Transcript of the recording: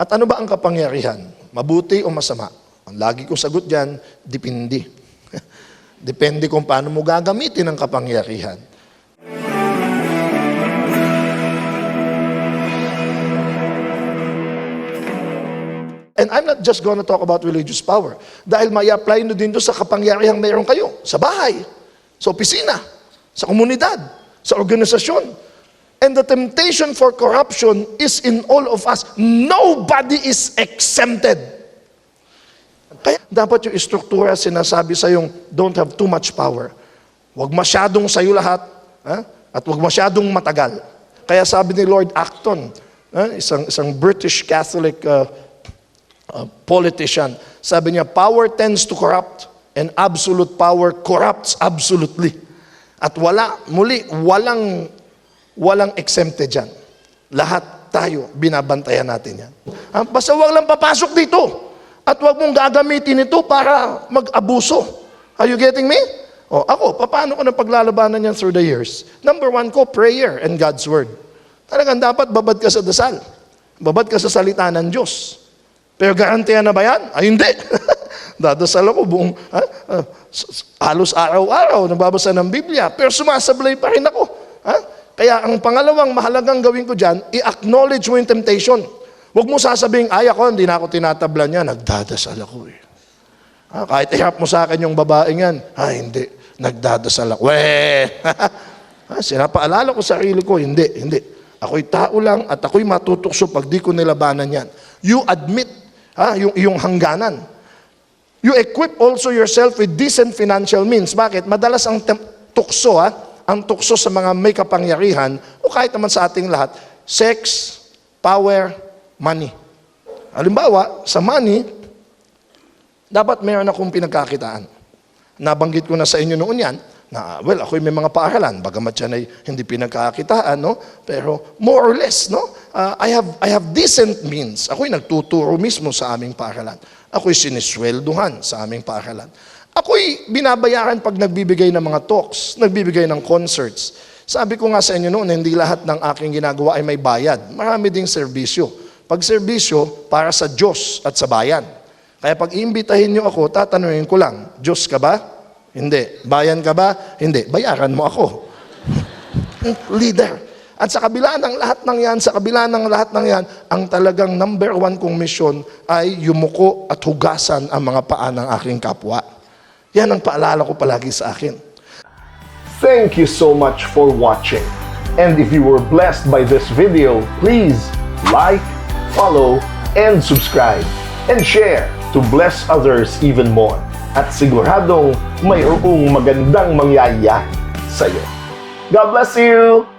At ano ba ang kapangyarihan? Mabuti o masama? Ang lagi ko sagot dyan, depende. Depende kung paano mo gagamitin ang kapangyarihan. And I'm not just gonna talk about religious power. Dahil may apply nyo din sa kapangyarihang meron kayo. Sa bahay, sa opisina, sa komunidad, sa organisasyon. And the temptation for corruption is in all of us. Nobody is exempted. Kaya dapat yung istruktura sinasabi sa yung don't have too much power. Huwag masyadong sa'yo lahat. Ha? At huwag masyadong matagal. Kaya sabi ni Lord Acton, ha? isang, isang British Catholic uh, uh, politician, sabi niya, power tends to corrupt and absolute power corrupts absolutely. At wala, muli, walang, walang exempted dyan. Lahat tayo, binabantayan natin yan. Ah, Basta wag lang papasok dito. At wag mong gagamitin ito para mag-abuso. Are you getting me? O ako, paano ko na paglalabanan yan through the years? Number one ko, prayer and God's Word. Talagang dapat babad ka sa dasal. Babad ka sa salita ng Diyos. Pero garantiya na ba yan? Ay, hindi. Dadasal ako buong, ha? S- halos araw-araw, nababasa ng Biblia. Pero sumasablay pa rin ako. Ha? Kaya ang pangalawang mahalagang gawin ko dyan, i-acknowledge mo yung temptation. Huwag mo sasabing, ay ako, hindi na ako tinatablan niya. Nagdadasal ako eh. Ha? Kahit ihap mo sa akin yung babaeng yan, ha, hindi. Nagdadasal ako. Weh! ha? Sinapaalala ko sarili ko, hindi, hindi. Ako'y tao lang at ako'y matutukso pag di ko nilabanan yan. You admit ha, yung iyong hangganan. You equip also yourself with decent financial means. Bakit? Madalas ang tukso, ha? Ang tukso sa mga may kapangyarihan, o kahit naman sa ating lahat, sex, power, money. Halimbawa, sa money, dapat meron akong pinagkakitaan. Nabanggit ko na sa inyo noon yan, na, well, ako'y may mga paaralan, bagamat yan ay hindi pinagkakitaan, no? Pero more or less, no? Uh, I, have, I have decent means. Ako'y nagtuturo mismo sa aming paaralan. Ako'y siniswelduhan sa aming paaralan. Ako'y binabayaran pag nagbibigay ng mga talks, nagbibigay ng concerts. Sabi ko nga sa inyo noon, hindi lahat ng aking ginagawa ay may bayad. Marami ding serbisyo. Pag serbisyo, para sa Diyos at sa bayan. Kaya pag iimbitahin niyo ako, tatanungin ko lang, Diyos ka ba? Hindi. Bayan ka ba? Hindi. Bayaran mo ako. Leader. At sa kabila ng lahat ng yan, sa kabila ng lahat ng yan, ang talagang number one kong mission ay yumuko at hugasan ang mga paa ng aking kapwa. Yan ang paalala ko palagi sa akin. Thank you so much for watching. And if you were blessed by this video, please like, follow, and subscribe. And share to bless others even more. At siguradong mayroong magandang mangyayari sa iyo. God bless you!